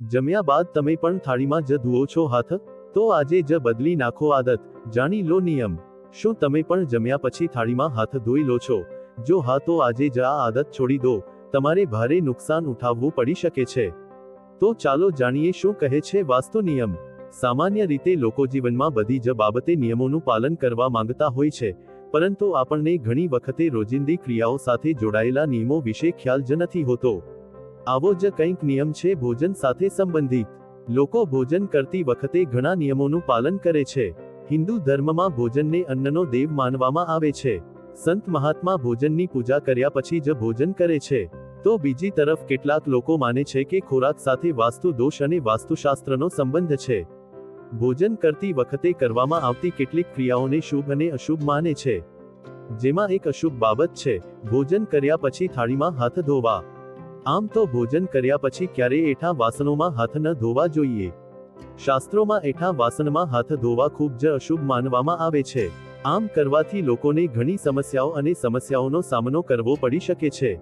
જમ્યા બાદ તમે પણ થાળીમાં જ ધુઓ છો હાથ? તો આજે જ બદલી નાખો આદત. જાણી લો નિયમ. શું તમે પણ જમ્યા પછી થાળીમાં હાથ ધોઈ લો છો? જો હા, તો આજે જ આ આદત છોડી દો. તમારે ભારે નુકસાન ઉઠાવવું પડી શકે છે. તો ચાલો જાણીએ શું કહે છે વાસ્તુ નિયમ. સામાન્ય રીતે લોકો જીવનમાં બધી જ બાબતે નિયમોનું પાલન કરવા માંગતા હોય છે. પરંતુ આપણને ઘણી વખતે રોજિંદી ક્રિયાઓ સાથે જોડાયેલા નિયમો વિશે ખ્યાલ જ નથી હોતો. આવો જ કંઈક નિયમ છે ભોજન સાથે સંબંધિત. લોકો ભોજન કરતી વખતે ઘણા નિયમોનું પાલન કરે છે. હિન્દુ ધર્મમાં ભોજનને અન્નનો દેવ માનવામાં આવે છે. સંત મહાત્મા ભોજનની પૂજા કર્યા પછી જ ભોજન કરે છે. તો બીજી તરફ કેટલાક લોકો માને છે કે ખોરાક સાથે વાસ્તુ દોષ અને વાસ્તુશાસ્ત્રનો સંબંધ છે. ભોજન કરતી વખતે કરવામાં આવતી કેટલીક ક્રિયાઓને શુભ અને અશુભ માને છે. જેમાં એક અશુભ બાબત છે. ભોજન કર્યા પછી થાળીમાં હાથ ધોવા. આમ તો ભોજન કર્યા પછી ક્યારેય એઠા વાસણોમાં હાથ ન ધોવા જોઈએ. શાસ્ત્રોમાં એઠા વાસણમાં હાથ ધોવા ખૂબ જ અશુભ માનવામાં આવે છે. આમ કરવાથી લોકોને ઘણી સમસ્યાઓ અને સમસ્યાઓનો સામનો કરવો પડી શકે છે.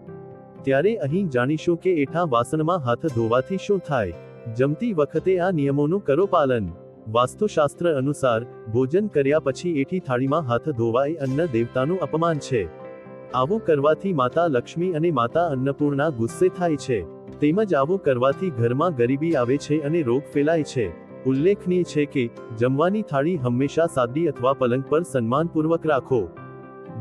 ત્યારે અહીં જાણીશું કે એઠા વાસણમાં હાથ ધોવાથી શું થાય. જમતી વખતે આ નિયમોનું કરો પાલન. વાસ્તુશાસ્ત્ર અનુસાર, ભોજન કર્યા પછી એઠી થાળીમાં હાથ ધોવા એ અન્ન દેવતાનું અપમાન છે. આવું કરવાથી માતા લક્ષ્મી અને માતા અન્નપૂર્ણા ગુસ્સે થાય છે. તેમજ આવું કરવાથી ઘરમાં ગરીબી આવે છે અને રોગ ફેલાય છે. ઉલ્લેખનીય છે કે, જમવાની થાળી હંમેશા સાદી અથવા પલંગ પર સન્માનપૂર્વક રાખો.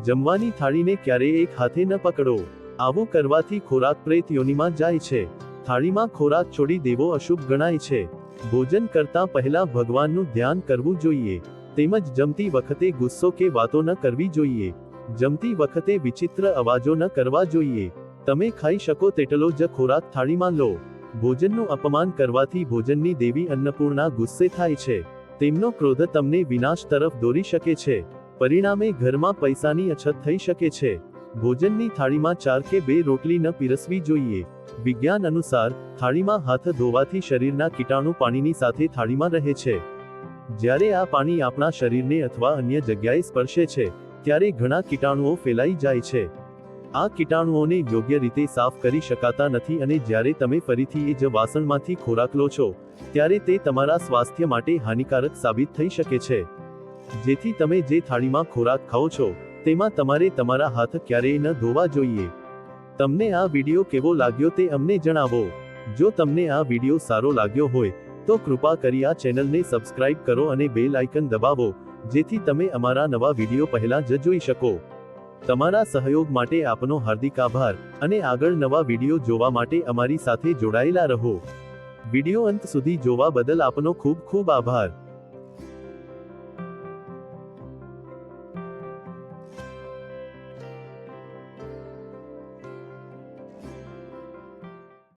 જમવાની થાળીને ક્યારેય એક હાથે ન પકડો. આવું કરવાથી ખોરાક પ્રેત યોનિમાં જાય છે. થાળીમાં ખોરાક છોડી દેવો અશુભ ગણાય છે. ભોજન કરતા પહેલા ભગવાનનું ધ્યાન કરવું જોઈએ. તેમજ જમતી વખતે ગુસ્સો કે વાતો ન કરવી જોઈએ. જમતી વખતે વિચિત્ર અવાજો ન કરવા જોઈએ. તમે ખાઈ શકો તેટલો જ ખોરાક થાળીમાં લો. ભોજનનું અપમાન કરવાથી ભોજનની દેવી અન્નપૂર્ણા ગુસ્સે થાય છે. તેમનો ક્રોધ તમને વિનાશ તરફ દોરી શકે છે. પરિણામે ઘરમાં પૈસાની અછત થઈ શકે છે. ભોજનની થાળીમાં ચાર કે બે રોટલી ન પીરસવી જોઈએ. વિજ્ઞાન અનુસાર, થાળીમાં હાથ ધોવાથી શરીરના કીટાણુ પાણીની સાથે થાળીમાં રહે છે. જ્યારે આ પાણી આપણા શરીરને અથવા અન્ય જગ્યાએ સ્પર્શે છે ત્યારે ઘણા કીટાણુઓ ફેલાઈ જાય છે. આ કીટાણુઓને યોગ્ય રીતે સાફ કરી શકાતા નથી અને જ્યારે તમે ફરીથી એ જ વાસણમાંથી ખોરાક લો છો, ત્યારે તે તમારા સ્વાસ્થ્ય માટે હાનિકારક સાબિત થઈ શકે છે. જેથી તમે જે થાળીમાં ખોરાક ખાઓ છો, તેમાં તમારે તમારા હાથ ક્યારેય ન ધોવા જોઈએ. તમને આ વીડિયો કેવો લાગ્યો તે અમને જણાવો. જો તમને આ વીડિયો સારો લાગ્યો હોય, તો કૃપા કરી આ ચેનલને સબસ્ક્રાઇબ કરો અને બેલ આઇકન દબાવો જેથી તમે અમારા નવા વીડિયો પહેલા જ જોઈ શકો. તમારા સહયોગ માટે આપનો હાર્દિક આભાર અને આગળ નવા વીડિયો જોવા માટે અમારી સાથે જોડાયેલા રહો. વીડિયો અંત સુધી જોવા બદલ આપનો ખૂબ ખૂબ આભાર.